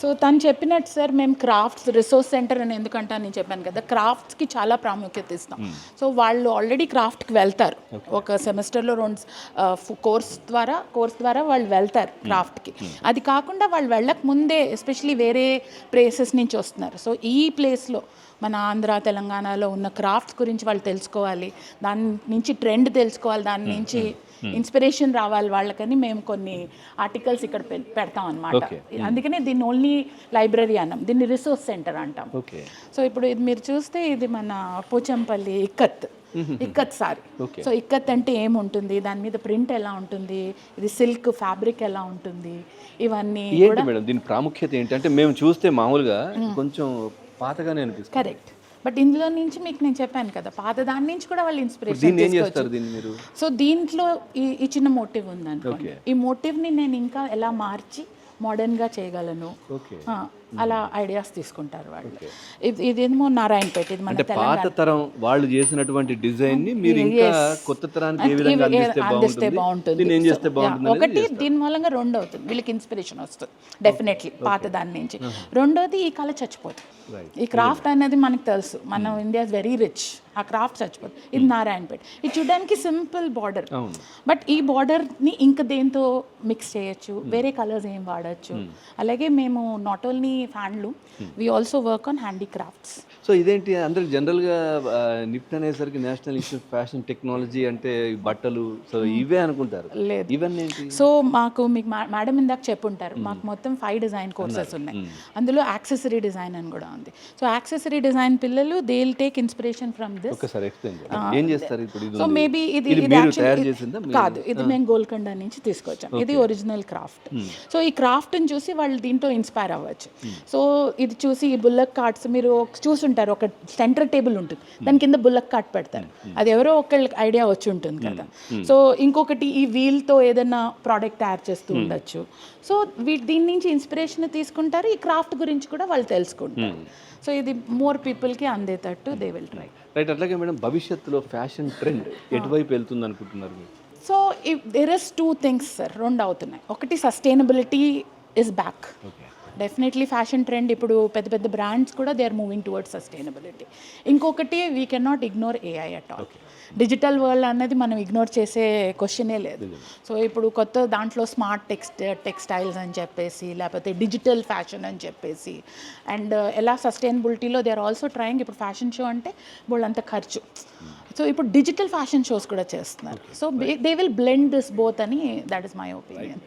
So తను చెప్పినట్టు sir మేము క్రాఫ్ట్స్ రిసోర్స్ సెంటర్ అని ఎందుకంటే నేను చెప్పాను కదా క్రాఫ్ట్స్కి చాలా ప్రాముఖ్యత ఇస్తాం. సో వాళ్ళు ఆల్రెడీ క్రాఫ్ట్కి వెళ్తారు. ఒక సెమిస్టర్లో రెండు కోర్స్ ద్వారా కోర్స్ ద్వారా వాళ్ళు వెళ్తారు క్రాఫ్ట్కి. అది కాకుండా వాళ్ళు వెళ్ళక ముందే ఎస్పెషలీ వేరే ప్లేసెస్ నుంచి వస్తున్నారు. సో ఈ ప్లేస్లో మన ఆంధ్ర తెలంగాణలో ఉన్న క్రాఫ్ట్స్ గురించి వాళ్ళు తెలుసుకోవాలి. దాని నుంచి ట్రెండ్ తెలుసుకోవాలి. దాని నుంచి ఇన్స్పిరేషన్ రావాలి వాళ్ళకని మేము కొన్ని ఆర్టికల్స్ ఇక్కడ పెడతాం అనమాట. అందుకనే దీన్ని ఓన్లీ లైబ్రరీ అన్నాం. దీన్ని రిసోర్స్ సెంటర్ అంటాం. ఓకే. సో ఇప్పుడు ఇది మీరు చూస్తే ఇది మన Pochampally ikat. Ikat sorry. So ikat అంటే ఏముంటుంది? దాని మీద ప్రింట్ ఎలా ఉంటుంది? ఇది సిల్క్ ఫ్యాబ్రిక్ ఎలా ఉంటుంది? ఇవన్నీ ఏంటి మేడం? దీని ప్రాముఖ్యత ఏంటి? అంటే మేము చూస్తే మామూలుగా కొంచెం పాతగానే అనిపిస్తుంది. కరెక్ట్. బట్ ఇందులో నుంచి మీకు నేను చెప్పాను కదా పాత దాని నుంచి కూడా వాళ్ళు ఇన్స్పిరేషన్ సో దీంట్లో ఈ చిన్న మోటివ్ ఉందనుకోండి. ఈ మోటివ్ని నేను ఇంకా ఎలా మార్చి మోడర్న్గా చేయగలను. అలా ఐడియాస్ తీసుకుంటారు వాళ్ళు. ఇది ఇదేమో నారాయణపేట ఇది మన పాత తరం వాళ్ళు చేసినటువంటి డిజైన్ని మీరు ఇంకా కొత్త తరానికి ఏ విధంగా అందిస్తే బాగుంటుంది? ఒకటి దీని మూలంగా రెండు అవుతుంది వీళ్ళకి ఇన్స్పిరేషన్ వస్తుంది. డెఫినెట్లీ పాత దాని నుంచి. రెండోది ఈ కళ చచ్చిపోతుంది. ఈ క్రాఫ్ట్ అనేది మనకు తెలుసు. మనం ఇండియా వెరీ రిచ్ ఆ క్రాఫ్ట్ చచ్చిపోతుంది ఇది నారాయణపేట. ఇది చూడడానికి సింపుల్ బార్డర్ బట్ ఈ బార్డర్ని ఇంకా దేంతో మిక్స్ చేయొచ్చు? వేరే కలర్స్ ఏం వాడచ్చు? అలాగే మేము నాట్ ఓన్లీ ఫ్యాన్లు we also work on handicrafts so ఇదేంటి? అందరు జనరల్గా ఆ, నిఫ్ట్ అనేసరికి నేషనల్ ఇన్స్టిట్యూట్ ఫ్యాషన్ టెక్నాలజీ అంటే బట్టలు సో ఇవే అనుకుంటారు. లేదు. ఇవన్నీ సో మాకు మీకు మేడం ఇందాక చెప్పుంటారు మాకు మొత్తం ఫైవ్ డిజైన్ కోర్సెస్ ఉన్నాయి. అందులో యాక్సెసరీ డిజైన్ అని కూడా ఉంది. సో యాక్సెసరీ డిజైన్ పిల్లలు they will take inspiration from this ఒకసారి ఎక్స్ప్లెయిన్ ఏం చేస్తారు ఇప్పుడు సో. మేబీ ఇది ఇది కాదు ఇది మేము గోల్కొండ నుంచి తీసుకొచ్చాం. ఇది ఒరిజినల్ క్రాఫ్ట్ సో ఈ క్రాఫ్ట్ని చూసి వాళ్ళు దీంట్లో ఇన్స్పైర్ అవ్వచ్చు. సో ఇది చూసి ఈ బుల్లక్ కార్డ్స్ మీరు చూసుంటారు ఒక సెంటర్ టేబుల్ ఉంటుంది. దాని కింద బుల్లక్ కార్డ్ పెడతారు. అది ఎవరో ఒకళ్ళకి ఐడియా వచ్చి ఉంటుంది కదా. సో ఇంకొకటి ఈ వీల్తో ఏదైనా ప్రోడక్ట్ తయారు చేస్తూ ఉండొచ్చు. సో వీ దీని నుంచి ఇన్స్పిరేషన్ తీసుకుంటారు. ఈ క్రాఫ్ట్ గురించి కూడా వాళ్ళు తెలుసుకుంటారు. సో ఇది మోర్ పీపుల్కి అందేటట్టు దే విల్ ట్రై. రైట్ అట్లాగే మేడం భవిష్యత్తులో ఫ్యాషన్ ట్రెండ్ ఎటువైపు వెళ్తుంది అనుకుంటున్నారు మీరు? So there is two things sir రెండు అవుతున్నాయి. ఒకటి sustainability is back okay definitely fashion trend ఇప్పుడు పెద్ద పెద్ద బ్రాండ్స్ కూడా they are moving towards sustainability ఇంకొకటి we can not ignore AI at all digital world అన్నది మనం ఇగ్నోర్ చేసే క్వశ్చనే లేదు. సో ఇప్పుడు కొత్త దాంట్లో స్మార్ట్ టెక్స్ట్ టెక్స్టైల్స్ అని చెప్పేసి లేకపోతే డిజిటల్ ఫ్యాషన్ అని చెప్పేసి అండ్ ఎలా సస్టైనబిలిటీలో దే ఆర్ ఆల్సో ట్రయింగ్ ఇప్పుడు ఫ్యాషన్ షో అంటే వాళ్ళంత ఖర్చు. సో ఇప్పుడు డిజిటల్ ఫ్యాషన్ షోస్ కూడా చేస్తున్నారు. So they will blend this both అని దట్ ఇస్ మై ఒపీనియన్